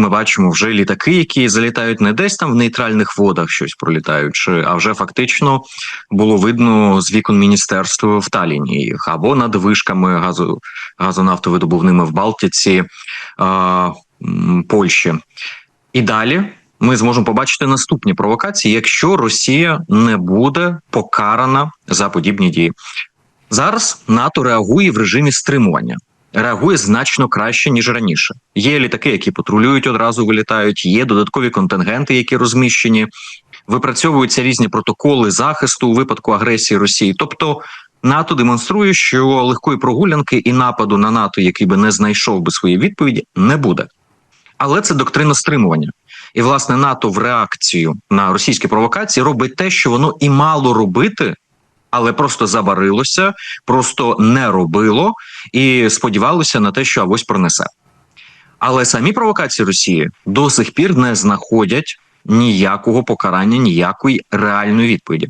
ми бачимо вже літаки, які залітають не десь там в нейтральних водах, щось пролітаючи, а вже фактично було видно з вікон міністерства в Таліні їх або над вишками газу газонафтовидобувними в Балтіці а, Польщі. І далі ми зможемо побачити наступні провокації, якщо Росія не буде покарана за подібні дії. Зараз НАТО реагує в режимі стримування. Реагує значно краще ніж раніше. Є літаки, які патрулюють одразу, вилітають. Є додаткові контингенти, які розміщені. Випрацьовуються різні протоколи захисту у випадку агресії Росії. Тобто НАТО демонструє, що легкої прогулянки і нападу на НАТО, який би не знайшов би свої відповіді, не буде. Але це доктрина стримування. І власне НАТО в реакцію на російські провокації робить те, що воно і мало робити, але просто забарилося, просто не робило і сподівалося на те, що авось пронесе. Але самі провокації Росії до сих пір не знаходять ніякого покарання, ніякої реальної відповіді.